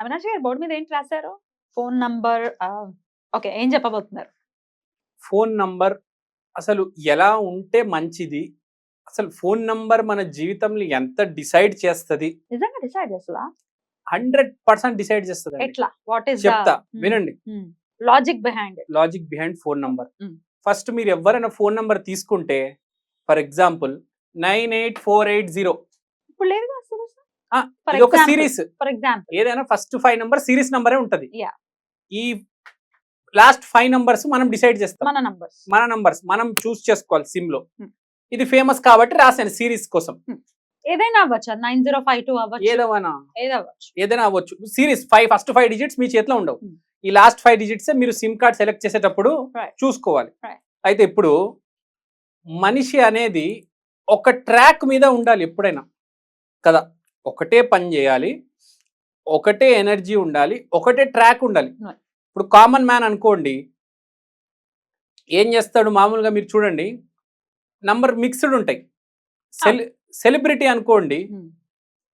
అవినాష్ గారు బోర్డు మీద ఏంటి రాశారు? ఫోన్ నంబర్ ఓకే ఏం చెప్పబోతున్నారు? ఫోన్ నంబర్ అసలు ఎలా ఉంటే మంచిది? అసలు ఫోన్ నంబర్ మన జీవితంలో ఎంత డిసైడ్ చేస్తుంది? నిజంగా డిసైడ్ చేస్తుందా? హండ్రెడ్ పర్సెంట్ డిసైడ్ చేస్తుంది ఎట్లా? వాట్ ఈస్ చెప్తా వినండి. Logic behind logic behind phone number. First మీరు ఎవరైనా ఫోన్ నంబర్ తీసుకుంటే for example nine eight four eight zero. ఇప్పుడు లేదు ఇది ఒక. సిరీస్ ఫర్ ఎగ్జాంపుల్ ఏదైనా ఫస్ట్ ఫైవ్ నంబర్ సిరీస్ నంబరే ఉంటది. ఈ లాస్ట్ ఫైవ్ నంబర్స్ మనం డిసైడ్ చేస్తాం. మన నంబర్స్ మన నంబర్స్ మనం చూస్ చేసుకోవాలి సిమ్లో. Hmm. ఇది ఫేమస్ కాబట్టి రాశాను సిరీస్ కోసం. ఏదైనా అవ్వచ్చు? నైన్ జీరో ఫైవ్ టూ అవ్వచ్చు. ఏదైనా ఏదైనా అవ్వచ్చు. Series five first five digits మీ చేతిలో ఉండవు. Hmm. ఈ లాస్ట్ ఫైవ్ డిజిట్స్ మీరు సిమ్ కార్డ్ సెలెక్ట్ చేసేటప్పుడు. చూసుకోవాలి. అయితే ఇప్పుడు మనిషి అనేది ఒక ట్రాక్ మీద ఉండాలి ఎప్పుడైనా. కదా? ఒకటే పని చేయాలి ఒకటే ఎనర్జీ ఉండాలి ఒకటే ట్రాక్ ఉండాలి. ఇప్పుడు కామన్ మ్యాన్ అనుకోండి ఏం చేస్తాడు మామూలుగా మీరు చూడండి నంబర్ మిక్స్డ్ ఉంటాయి. సెల్ సెలబ్రిటీ అనుకోండి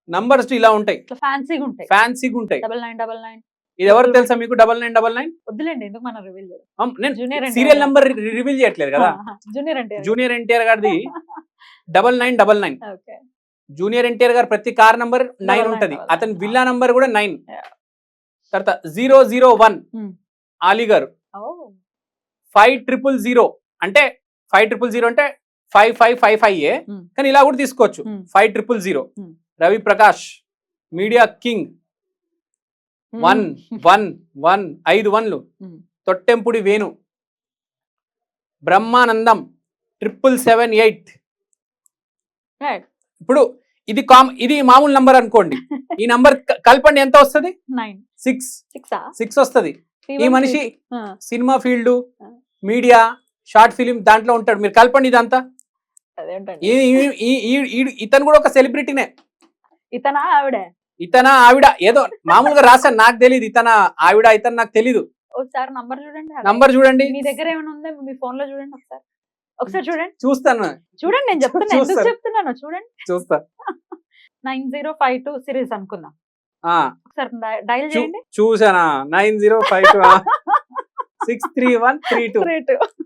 నంబర్స్ ఇలా ఉంటాయి. ఫ్యాన్సీగా ఉంటాయి. ఫ్యాన్సీగా ఉంటాయి. Double nine double nine. ఇది ఎవరు తెలుసా మీకు డబల్ నైన్ డబల్ నైన్? వద్దులేండి ఎందుకు మనం రివీల్ నేను NTR సీరియల్ నంబర్ రివీల్ చేయట్లేదు కదా. జూనియర్ అంటే జూనియర్ ఎన్టీఆర్ గారిది double nine double nine. Junior NTR గారు ప్రతి కార్ నంబర్ నైన్ ఉంటది అతని. విల్లా నంబర్ కూడా నైన్. తర్వాత జీరో జీరో వన్. ఆలీ గారు ఫైవ్ ట్రిపుల్ జీరో అంటే ఫైవ్ ట్రిపుల్ జీరో అంటే ఫైవ్ ఫైవ్ ఫైవ్ ఫైవ్ ఏ. కానీ ఇలా కూడా తీసుకోవచ్చు. Five triple zero. Ravi Prakash media king one one one ఐదు వన్లు. Thottempudi Venu Brahmanandam triple seven eight ఇప్పుడు ఇది కామ్ ఇది మామూలు నంబర్ అనుకోండి. ఈ నంబర్ కలపండి ఎంత వస్తుంది? సిక్స్. సిక్స్? వస్తుంది. ఈ మనిషి cinema field media short film దాంట్లో ఉంటాడు. మీరు కలపండి ఇదంతా. ఇతను కూడా ఒక సెలబ్రిటీనే. ఇతనా ఆవిడ? ఇతన ఆవిడ? ఏదో మామూలుగా రాశాను నాకు తెలియదు ఇతన ఆవిడ ఇతను నాకు తెలీదు. ఒకసారి నంబర్ చూడండి. నంబర్ చూడండి. మీ దగ్గర ఏమైనా ఉందా? మీ ఫోన్లో చూడండి ఒకసారి. ఒకసారి చూడండి. చూస్తాను. చూడండి నేను చెప్తున్నా. ఎందుకు. చెప్తున్నాను చూడండి. చూస్తా. Nine zero five two series అనుకుందాం. ఆ, ఒకసారి డైల్ చేయండి. చూసానా nine zero five two six three one three two.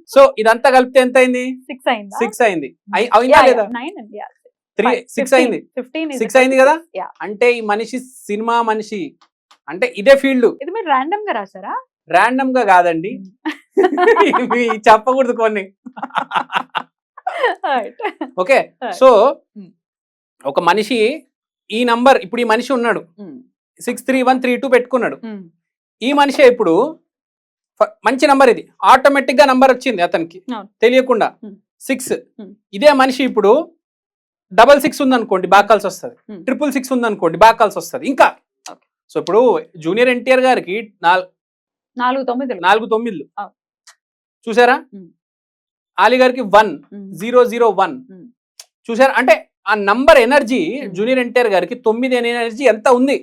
So ఇదంతా కలిపితే ఎంత అయింది సిక్స్ అయిందా? సిక్స్ అయింది. అయి- అయిందా లేదా? నైన్ త్రీ సిక్స్ అయింది. ఫిఫ్టీన్ సిక్స్ అయింది కదా? అంటే ఈ మనిషి సినిమా మనిషి. అంటే ఇదే ఫీల్డ్. ఇది మీరు ర్యాండమ్గా రాసారా ర్యాండమ్గా కాదండి. ఇవి చెప్పకూడదు కొన్ని. ఓకే. So Hmm. ఒక మనిషి ఈ నంబర్ ఇప్పుడు ఈ మనిషి ఉన్నాడు six three one three two పెట్టుకున్నాడు ఈ మనిషి ఇప్పుడు మంచి నంబర్ ఇది ఆటోమేటిక్గా నంబర్ వచ్చింది అతనికి. తెలియకుండా Hmm. Six Hmm. ఇదే మనిషి ఇప్పుడు డబల్ సిక్స్ ఉందనుకోండి బాగా కలిసి వస్తుంది Hmm. ట్రిపుల్ సిక్స్ ఉందనుకోండి బాగా కలిసి వస్తుంది ఇంకా. సో ఇప్పుడు జూనియర్ ఎన్టీఆర్ గారికి నాల్- నాలుగు తొమ్మిది నాలుగు తొమ్మిదిలు అవును. చూసారా ఆలీ గారికి వన్ జీరో జీరో వన్. చూసారా అంటే ఆ నంబర్ ఎనర్జీ. జూనియర్ ఎన్టీఆర్ గారికి తొమ్మిది ఎనర్జీ ఎంత ఉంది.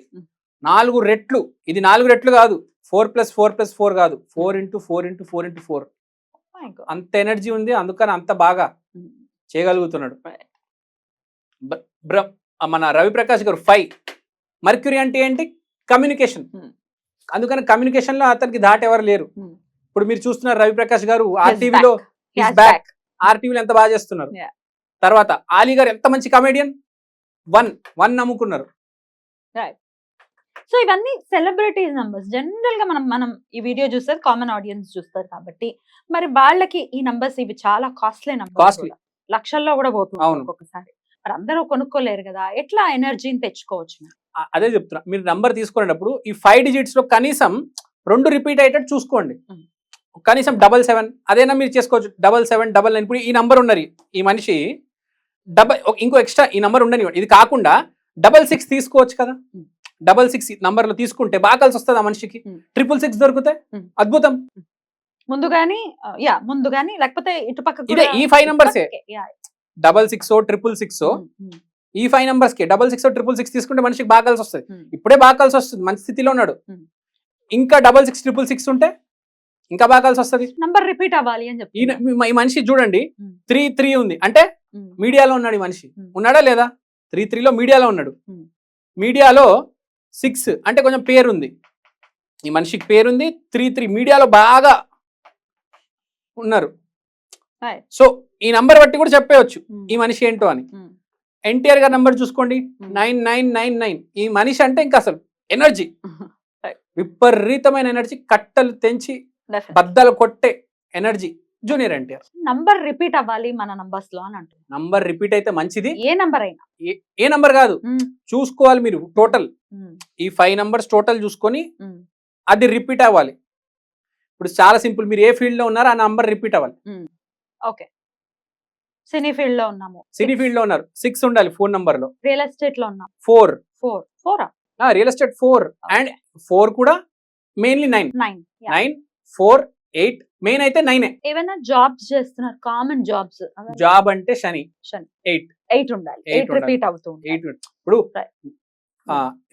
నాలుగు రెట్లు. ఇది నాలుగు రెట్లు కాదు. Four plus four plus four కాదు. Four into four into four into four. అంత ఎనర్జీ ఉంది. అందుకని అంత బాగా చేయగలుగుతున్నాడు. ఆ మన రవిప్రకాష్ గారు ఫైవ్ మర్క్యూరీ అంటే ఏంటి? కమ్యూనికేషన్. అందుకని కమ్యూనికేషన్లో అతనికి దాట ఎవరు లేరు. ఇప్పుడు మీరు చూస్తున్నారు రవిప్రకాష్ గారు ఆర్టీవీలో back. బ్యాక్ ఆర్టీవీలో ఎంత బాగా చేస్తున్నారు. తర్వాత ఆలీ గారు ఎంత మంచి కమేడియన్ వన్ వన్ నమ్ముకున్నారు. సో ఇవన్నీ సెలబ్రిటీస్ నంబర్స్ జనరల్గా మనం మనం ఈ వీడియో చూస్తారు కామన్ ఆడియన్స్ చూస్తారు కాబట్టి. మరి వాళ్ళకి ఈ నంబర్స్ ఇవి చాలా కాస్ట్లీ నంబర్స్. లక్షల్లో కూడా పోతుంది అవును. ఒక్కొక్కసారి. మరి అందరూ కొనుక్కోలేరు కదా. ఎట్లా ఎనర్జీని తెచ్చుకోవచ్చు అదే చెప్తున్నా. మీరు నంబర్ తీసుకునేటప్పుడు ఈ ఫైవ్ డిజిట్స్లో కనీసం రెండు రిపీట్ అయ్యేటట్టు చూసుకోండి. Mm. కనీసం డబల్ సెవెన్ అదైనా మీరు చేసుకోవచ్చు డబల్ సెవెన్ డబల్ నైన్ ఇప్పుడు ఈ నంబర్ ఉన్నది ఈ మనిషి డబల్ ఇంకో ఎక్స్ట్రా ఈ నంబర్ ఉండని ఇది కాకుండా డబల్ సిక్స్ తీసుకోవచ్చు కదా. డబల్ సిక్స్ నంబర్లు తీసుకుంటే బాగా కలిసి వస్తుంది ఆ మనిషికి. ట్రిపుల్ సిక్స్ దొరికితే Hmm. అద్భుతం ముందు గాని యా ముందు గాని లేకపోతే ఇటు పక్క ఇదే ఈ numbers ఏ. Double six triple six. ఈ ఫైవ్ నంబర్స్కి డబల్ సిక్స్ ట్రిపుల్ సిక్స్ తీసుకుంటే మనిషికి బాగా కలిసి వస్తుంది. ఇప్పుడే బాగా కలిసి వస్తుంది మంచి స్థితిలో ఉన్నాడు. ఇంకా డబల్ సిక్స్ ట్రిపుల్ సిక్స్ ఉంటే ఇంకా బాగా కలిసి వస్తుంది? నంబర్ రిపీట్ అవ్వాలి అని ఈ చెప్పి ఈ మనిషి చూడండి. త్రీ త్రీ ఉంది. అంటే మీడియాలో ఉన్నాడు ఈ మనిషి. ఉన్నాడా లేదా? త్రీ త్రీలో మీడియాలో ఉన్నాడు. మీడియాలో సిక్స్ అంటే కొంచెం పేరు ఉంది. ఈ మనిషికి పేరుంది త్రీ త్రీ మీడియాలో బాగా ఉన్నారు. సో ఈ నంబర్ బట్టి కూడా చెప్పేయచ్చు ఈ మనిషి ఏంటో అని. ఎన్టీఆర్ గారి నంబర్ చూసుకోండి. Nine nine nine nine. ఈ మనిషి అంటే ఇంకా అసలు ఎనర్జీ. విపరీతమైన ఎనర్జీ కట్టలు తెంచి బద్దలు కొట్టే energy junior NTR. Number repeat అవ్వాలి మన నంబర్స్లో అని అంటున్నాను నంబర్ రిపీట్ అయితే మంచిది. ఏ నంబర్ అయినా. ఏ- నంబర్ కాదు. Hmm. చూసుకోవాలి మీరు టోటల్ ఈ ఫైవ్ నంబర్స్ టోటల్ చూసుకొని అది రిపీట్ అవ్వాలి. ఇప్పుడు చాలా సింపుల్ మీరు ఏ ఫీల్డ్లో ఉన్నారో ఆ నంబర్ రిపీట్ అవ్వాలి. ఓకే సినీ ఫీల్డ్లో ఉన్నాము. సినీ ఫీల్డ్లో ఉన్నారు. సిక్స్ ఉండాలి ఫోన్ నంబర్లో. రియల్ ఎస్టేట్లో ఉన్నాం. Four four four real estate four and four కూడా mainly nine nine nine four eight main అయితే నైనే. ఏమైనా జాబ్స్ చేస్తున్నారు కామన్ జాబ్స్. జాబ్ అంటే శని. ఎయిట్. ఎయిట్ ఉండాలి. ఎయిట్. రిపీట్ అవుతూ ఉండాలి. ఎయిట్ ఇప్పుడు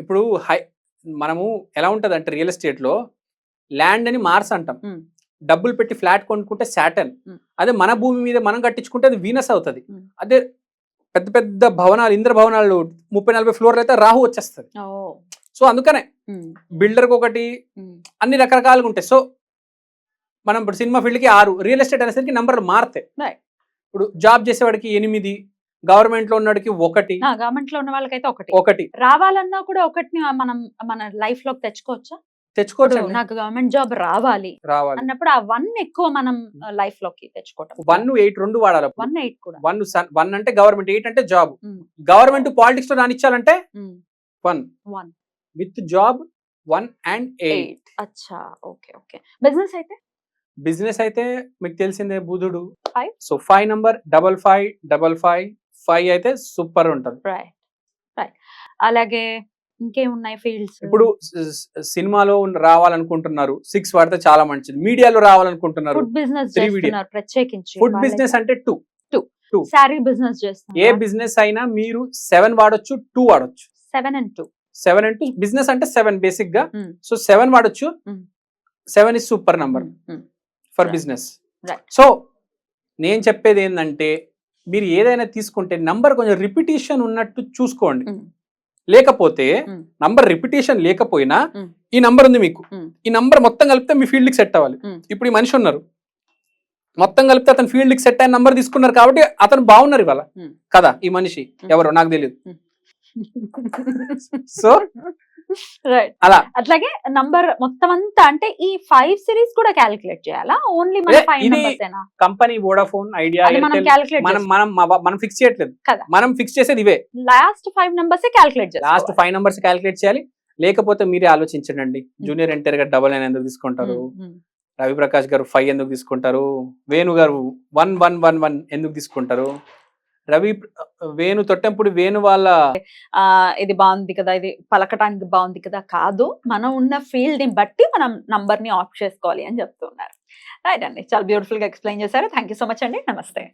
ఇప్పుడు హై మనము ఎలా ఉంటది అంటే రియల్ ఎస్టేట్లో ల్యాండ్ అని మార్స్ అంటాం. Hmm. డబ్బులు పెట్టి ఫ్లాట్ కొనుక్కుంటే శాటన్ Hmm. అదే మన భూమి మీద మనం కట్టించుకుంటే అది వీనస్ అవుతుంది. Hmm. అదే పెద్ద పెద్ద భవనాలు ఇంద్ర భవనాలు ముప్పై నలభై ఫ్లోర్లు అయితే రాహు వచ్చేస్తుంది. సో అందుకనే బిల్డర్కి ఒకటి అన్ని రకరకాలుగా ఉంటాయి. సో మనం ఇప్పుడు సినిమా ఫీల్డ్కి ఆరు రియల్ ఎస్టేట్ అనేసరికి నంబర్లు మారుతాయి. ఇప్పుడు జాబ్ చేసేవాడికి ఎనిమిది గవర్నమెంట్లో ఉన్నవాడికి ఒకటి. గవర్నమెంట్లో ఉన్న వాళ్ళకైతే ఒకటి. ఒకటి. రావాలన్నా కూడా ఒకటిని మనం మన లైఫ్లోకి తెచ్చుకోవచ్చా? తెచ్చుకోవచ్చు ఇప్పుడు నాకు గవర్నమెంట్ జాబ్ రావాలి రావాలి. అన్నప్పుడు ఆ వన్ ఎక్కువ మనం లైఫ్లోకి తెచ్చుకోవటం. వన్ ఎయిట్ రెండు వాడాలి వన్ ఎయిట్ కూడా. వన్ వన్ అంటే గవర్నమెంట్ ఎయిట్ అంటే జాబ్. గవర్నమెంట్ పాలిటిక్స్లో రానిచ్చాలంటే one. One. With job one and eight. అచ్చా. Okay okay. బిజినెస్ అయితే? బిజినెస్ అయితే మీకు తెలిసిందే బుధుడు. So five number double five double five five అయితే సూపర్ ఉంటది. అలాగే ఇంకేమున్నాయి ఫీల్డ్స్ ఇప్పుడు సినిమాలో రావాలనుకుంటున్నారు. సిక్స్ వాడితే చాలా మంచిది. మీడియాలో రావాలనుకుంటున్నారు. ఫుడ్ బిజినెస్ ప్రత్యేకించి ఫుడ్ బిజినెస్ అంటే టూ శారీ బిజినెస్ ఏ బిజినెస్ అయినా మీరు సెవెన్ వాడొచ్చు టూ వాడొచ్చు. సెవెన్ అండ్ టూ సెవెన్ అంటూ బిజినెస్ అంటే సెవెన్ బేసిక్గా. సో సెవెన్ వాడొచ్చు. Seven is super number for. Business. So నేను చెప్పేది ఏంటంటే మీరు ఏదైనా తీసుకుంటే నంబర్ కొంచెం రిపిటేషన్ ఉన్నట్టు చూసుకోండి. లేకపోతే. నంబర్ రిపిటేషన్ లేకపోయినా. ఈ నంబర్ ఉంది మీకు. ఈ నంబర్ మొత్తం కలిపితే మీ ఫీల్డ్కి సెట్ అవ్వాలి. ఇప్పుడు ఈ మనిషి ఉన్నారు మొత్తం కలిపితే అతను ఫీల్డ్కి సెట్ అయిన నంబర్ తీసుకున్నారు కాబట్టి అతను బాగున్నారు ఇవాళ. కదా ఈ మనిషి. ఎవరో నాకు తెలియదు సో రైట్ అలా. అట్లాగే నంబర్ మొత్తం అంతా అంటే ఈ ఫైవ్ సిరీస్ కూడా క్యాలిక్యులేట్ చేయాలా? ఓన్లీ మన ఫైవ్ ఇది నంబర్స్ ఏనా? కంపెనీ వోడాఫోన్ ఐడియా మనం క్యాలిక్యులేట్ మనం మనం ఫిక్స్ చేయట్లేదు. కదా. మనం ఫిక్స్ చేసేది ఇవే. Last five numbers calculate last five numbers calculate చేయాలి. లేకపోతే మీరే ఆలోచించండి జూనియర్ ఎన్టీఆర్ గారు డబల్ నైన్ ఎందుకు తీసుకుంటారు? రవి ప్రకాష్ గారు ఫైవ్ ఎందుకు తీసుకుంటారు? వేణు గారు వన్ వన్ వన్ వన్ ఎందుకు తీసుకుంటారు? రవి వేణు తొట్టెంపుడి వేణు వాళ్ళ ఆ ఇది బాగుంది కదా ఇది పలకటానికి బాగుంది కదా కాదు మనం ఉన్న ఫీల్డ్ని బట్టి మనం నంబర్ని ఆఫ్ చేసుకోవాలి అని చెప్తున్నారు. రైట్ అండి చాలా బ్యూటిఫుల్గా ఎక్స్ప్లెయిన్ చేశారు. థ్యాంక్ యూ సో మచ్ అండి. నమస్తే.